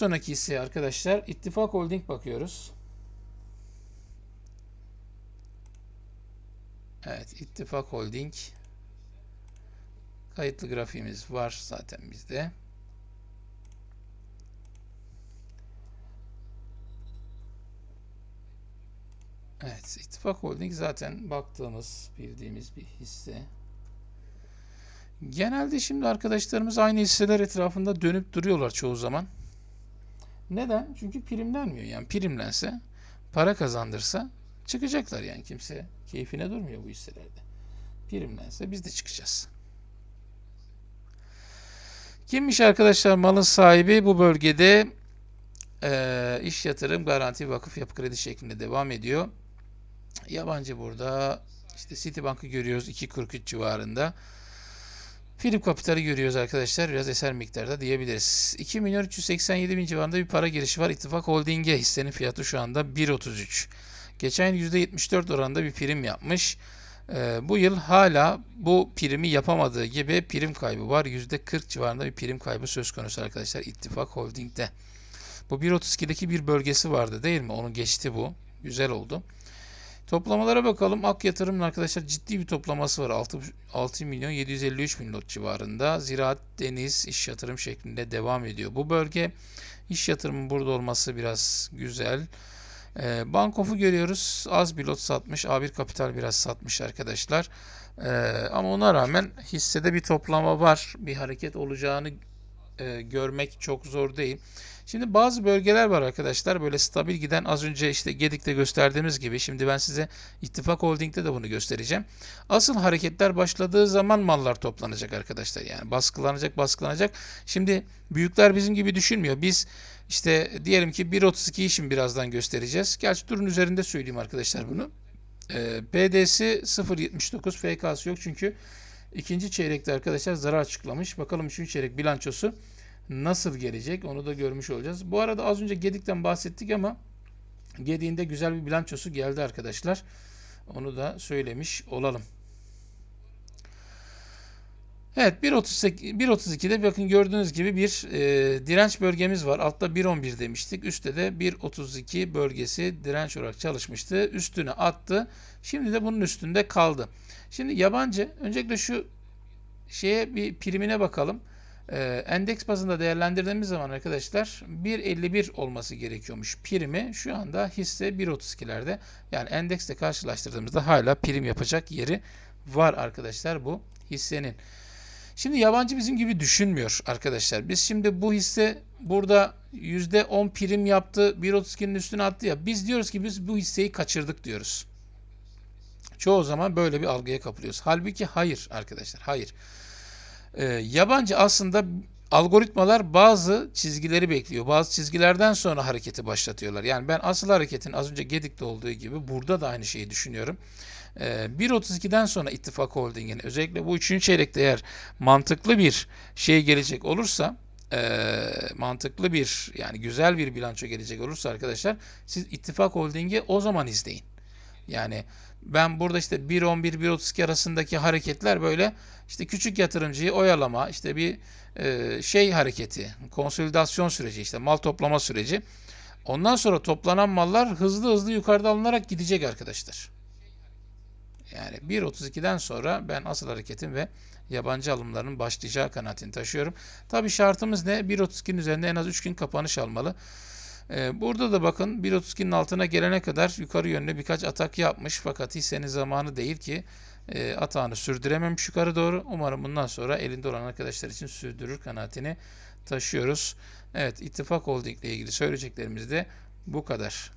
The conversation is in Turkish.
Sonraki hisseye arkadaşlar İttifak Holding bakıyoruz. Evet, İttifak Holding. Kayıtlı grafiğimiz var zaten bizde. Evet, İttifak Holding zaten baktığımız, bildiğimiz bir hisse. Genelde şimdi arkadaşlarımız aynı hisseler etrafında dönüp duruyorlar çoğu zaman. Neden? Çünkü primlenmiyor. Yani primlense, para kazandırsa çıkacaklar yani kimse keyfine durmuyor bu hisselerde. Primlense biz de çıkacağız. Kimmiş arkadaşlar malın sahibi bu bölgede eee iş yatırım garanti vakıf yapı kredi şeklinde devam ediyor. Yabancı burada işte Citibank'ı görüyoruz 2.43 civarında. Philip Capital'i görüyoruz arkadaşlar. Biraz eser miktarda diyebiliriz. 2 milyon 387 bin civarında bir para girişi var. İttifak Holding'e hissenin fiyatı şu anda 1.33. Geçen yıl %74 oranında bir prim yapmış. Ee, bu yıl hala bu primi yapamadığı gibi prim kaybı var. %40 civarında bir prim kaybı söz konusu arkadaşlar İttifak Holding'de. Bu 1.32'deki bir bölgesi vardı değil mi? Onu geçti bu. Güzel oldu. Toplamalara bakalım. Ak Yatırım'ın arkadaşlar ciddi bir toplaması var. 6, 6 milyon 753 bin lot civarında. Ziraat, deniz, iş yatırım şeklinde devam ediyor. Bu bölge iş yatırımın burada olması biraz güzel. Ee, Bankof'u görüyoruz. Az bir lot satmış. A1 Kapital biraz satmış arkadaşlar. Ee, ama ona rağmen hissede bir toplama var. Bir hareket olacağını e, görmek çok zor değil. Şimdi bazı bölgeler var arkadaşlar böyle stabil giden az önce işte Gedik'te gösterdiğimiz gibi şimdi ben size İttifak Holding'de de bunu göstereceğim. Asıl hareketler başladığı zaman mallar toplanacak arkadaşlar yani baskılanacak baskılanacak. Şimdi büyükler bizim gibi düşünmüyor. Biz işte diyelim ki 1.32 için birazdan göstereceğiz. Gerçi durun üzerinde söyleyeyim arkadaşlar bunu. Ee, PD'si 0.79 FK'sı yok çünkü ikinci çeyrekte arkadaşlar zarar açıklamış. Bakalım üçüncü çeyrek bilançosu nasıl gelecek onu da görmüş olacağız. Bu arada az önce Gedik'ten bahsettik ama Gedik'in güzel bir bilançosu geldi arkadaşlar. Onu da söylemiş olalım. Evet 1.38 1.32'de bakın gördüğünüz gibi bir e, direnç bölgemiz var. Altta 1.11 demiştik. Üstte de 1.32 bölgesi direnç olarak çalışmıştı. Üstüne attı. Şimdi de bunun üstünde kaldı. Şimdi yabancı öncelikle şu şeye bir primine bakalım. Ee, endeks bazında değerlendirdiğimiz zaman arkadaşlar 1.51 olması gerekiyormuş primi. Şu anda hisse 1.32'lerde. Yani endeksle karşılaştırdığımızda hala prim yapacak yeri var arkadaşlar bu hissenin. Şimdi yabancı bizim gibi düşünmüyor arkadaşlar. Biz şimdi bu hisse burada %10 prim yaptı, 1.32'nin üstüne attı ya. Biz diyoruz ki biz bu hisseyi kaçırdık diyoruz. Çoğu zaman böyle bir algıya kapılıyoruz. Halbuki hayır arkadaşlar, hayır. Ee, yabancı aslında algoritmalar bazı çizgileri bekliyor. Bazı çizgilerden sonra hareketi başlatıyorlar. Yani ben asıl hareketin az önce Gedik'te olduğu gibi burada da aynı şeyi düşünüyorum. Ee, 1.32'den sonra İttifak Holding'in özellikle bu üçüncü çeyrekte eğer mantıklı bir şey gelecek olursa e, mantıklı bir yani güzel bir bilanço gelecek olursa arkadaşlar siz İttifak Holding'i o zaman izleyin. Yani ben burada işte 1.11-1.32 arasındaki hareketler böyle işte küçük yatırımcıyı oyalama, işte bir e, şey hareketi, konsolidasyon süreci, işte mal toplama süreci. Ondan sonra toplanan mallar hızlı hızlı yukarıda alınarak gidecek arkadaşlar. Yani 1.32'den sonra ben asıl hareketin ve yabancı alımların başlayacağı kanaatini taşıyorum. Tabi şartımız ne? 1.32'nin üzerinde en az 3 gün kapanış almalı. Ee, burada da bakın 1.32'nin altına gelene kadar yukarı yönlü birkaç atak yapmış fakat hissenin zamanı değil ki e, atağını sürdürememiş yukarı doğru. Umarım bundan sonra elinde olan arkadaşlar için sürdürür kanaatini taşıyoruz. Evet İttifak Holding ile ilgili söyleyeceklerimiz de bu kadar.